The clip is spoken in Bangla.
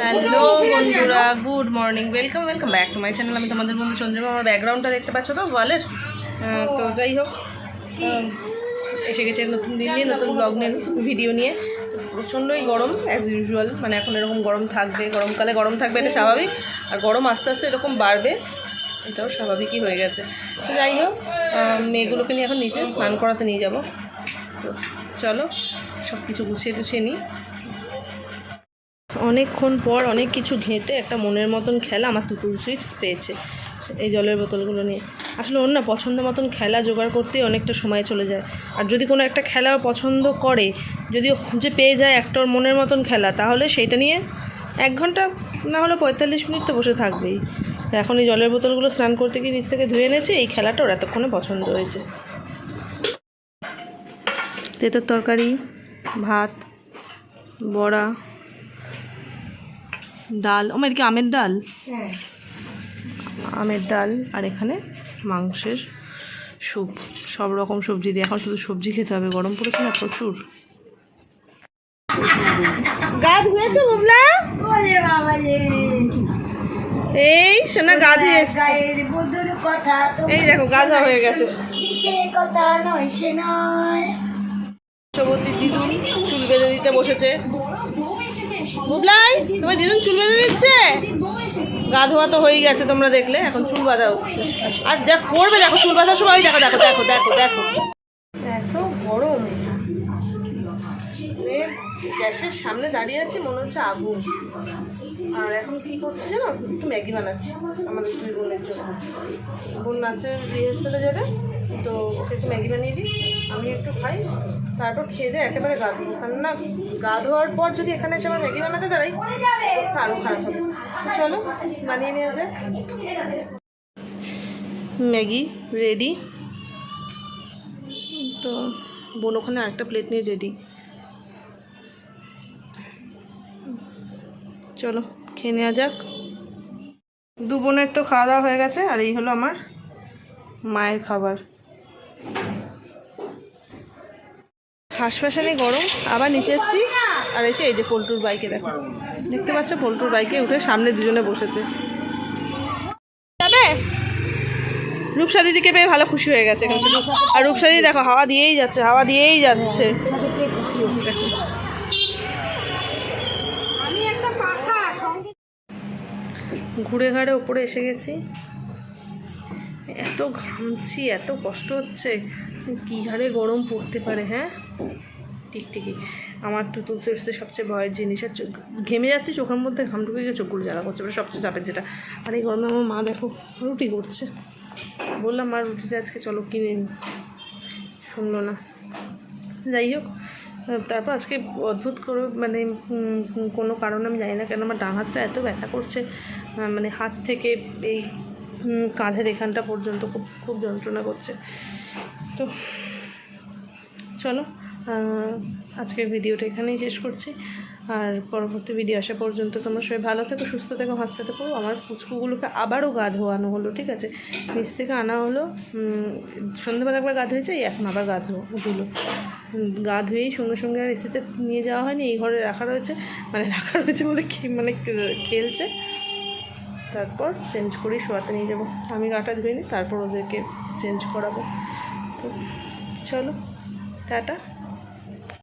হ্যালো বন্ধুরা good morning welcome welcome back to my channel আমি তোমাদের বন্ধু চন্দ্রিমা আমার ব্যাকগ্রাউন্ডটা দেখতে পাচ্ছ তো ওয়ালের? তো যাই হোক এসে গেছে নতুন দিন নিয়ে নতুন ব্লগ নিয়ে নতুন ভিডিও নিয়ে। প্রচণ্ডই গরম অ্যাজ ইউজুয়াল মানে এখন এরকম গরম থাকবে গরমকালে গরম থাকবে এটা স্বাভাবিক। আর গরম আস্তে আস্তে এরকম বাড়বে এটাও স্বাভাবিকই হয়ে গেছে। তো যাই হোক মেয়েগুলোকে নিয়ে এখন নিচে স্নান করাতে নিয়ে যাব। তো চলো সব কিছু গুছিয়ে টুছিয়ে নিই। অনেকক্ষণ পর অনেক কিছু ঘেঁটে একটা মনের মতন খেলা আমার তুতুল সুইটস পেয়েছে। এই জলের বোতলগুলো নিয়ে। আসলে ওর না পছন্দ মতন খেলা জোগাড় করতেই অনেকটা সময় চলে যায়। আর যদি কোনো একটা খেলা পছন্দ করে, যদি খুঁজে পেয়ে যায় একটা ওর মনের মতন খেলা, তাহলে সেইটা নিয়ে এক ঘণ্টা না হলে পঁয়তাল্লিশ মিনিট তো বসে থাকবেই। এখন এই জলের বোতলগুলো স্নান করতে গিয়ে নিচ থেকে ধুয়ে এনেছে, এই খেলাটা ওর এতক্ষণে পছন্দ হয়েছে। তেঁতোর তরকারি, ভাত, বড়া ডাল ও কি আমের ডাল? আমের ডাল আর এখানে মাংসের স্যুপ সব রকম সবজি দিয়ে। এখন শুধু সবজি খেতে হবে গরম পড়েছে না প্রচুর। গা ধুয়েছো বুবলা? এই শোনা গা ধুয়ে এই দেখো গা ধোয়া হয়ে গেছে। কথা নয় সে নয়। দিদুন চুল বেঁধে দিতে বসেছে। বুবলাই তোমার দিদুন চুল বেঁধে দিচ্ছে? গা ধোয়া তো হয়ে গেছে, তোমরা দেখলে, এখন চুল বাঁধা হচ্ছে। আর যা করবে দেখো, চুল বাঁধার সময় দেখো দেখো দেখো দেখো দেখো। এত গরম। গ্যাসের সামনে দাঁড়িয়ে আছি, মনে হচ্ছে আগুন। আর এখন কি করছি জানো? একটু ম্যাগি বানাচ্ছি, আমাদের দুই বোনের জন্য। বোন নাচের রিহার্সালে যাবে। তো ওকে একটু ম্যাগি বানিয়ে দিই, আমি একটু খাই, তারপর খেয়ে দিয়ে একেবারে গা ধুই কারণ না গা ধোয়ার পর যদি এখানে এসে আমার ম্যাগি বানাতে দাঁড়াই আরও খারাপ হবে। চলো, বানিয়ে নেওয়া যাক। ম্যাগি রেডি তো বোন ওখানে আরেকটা প্লেট নিয়ে রেডি চলো, খেয়ে নেওয়া যাক। দু বোনের তো খাওয়া দাওয়া হয়ে গেছে, আর এই হলো আমার মায়ের খাবার। হাঁসফাঁসানি গরম, আবার নিচে এসেছি, আর এসে এই যে পল্টুর বাইকে দেখো। দেখতে পাচ্ছ পল্টুর বাইকে উঠে সামনে দুজনে বসেছে। যাবে? রূপসা দিদিকে পেয়ে ভালো খুশি হয়ে গেছে আর রূপসা দিদি দেখো, হাওয়া দিয়েই যাচ্ছে, হাওয়া দিয়েই যাচ্ছে। ঘুরে ঘাড়ে ওপরে এসে গেছি। এত ঘামছি, এত কষ্ট হচ্ছে। কী হারে গরম পড়তে পারে হ্যাঁ? ঠিক, ঠিকই। আমার তো তুলতে এসছে সবচেয়ে ভয়ের জিনিস, আর চোখ- ঘেমে যাচ্ছে, চোখের মধ্যে ঘাম ঢুকে গিয়ে চোখগুলো জ্বালা করছে ওটা সবচেয়ে চাপের যেটা। আর এই গরমে আমার মা দেখো, রুটি করছে। বললাম, মা রুটিটা আজকে চলো কিনে নি। শুনলো না। যাই হোক, তারপর আজকে অদ্ভুত করে মানে কোনো কারণে আমি জানি না কেন, আমার ডান হাতটা এত ব্যথা করছে মানে হাত থেকে এই কাঁধের এখানটা পর্যন্ত খুব খুব যন্ত্রণা করছে। তো চলো আজকের ভিডিওটা এখানেই শেষ করছি। আর পরবর্তী ভিডিও আসা পর্যন্ত তোমরা সবাই ভালো থেকো, সুস্থ থেকো হাসতে থেকো আমার পুচকুগুলোকে আবারও গা ধোয়ানো হলো, ঠিক আছে? নিচ থেকে আনা হলো সন্ধ্যেবেলা একবার গা ধুয়েছে, এই এখন আবার গা ধো, ধুলো। গা ধুয়েই সঙ্গে সঙ্গে আর এসিতে নিয়ে যাওয়া হয়নি, এই ঘরে রাখা রয়েছে মানে রাখা রয়েছে বলে মানে খেলছে। তারপর চেঞ্জ করি, শোয়াতে নিয়ে যাব। আমি গাটা ধুয়ে নিই তারপর ওদেরকে চেঞ্জ করাবো। তো চলো, টাটা।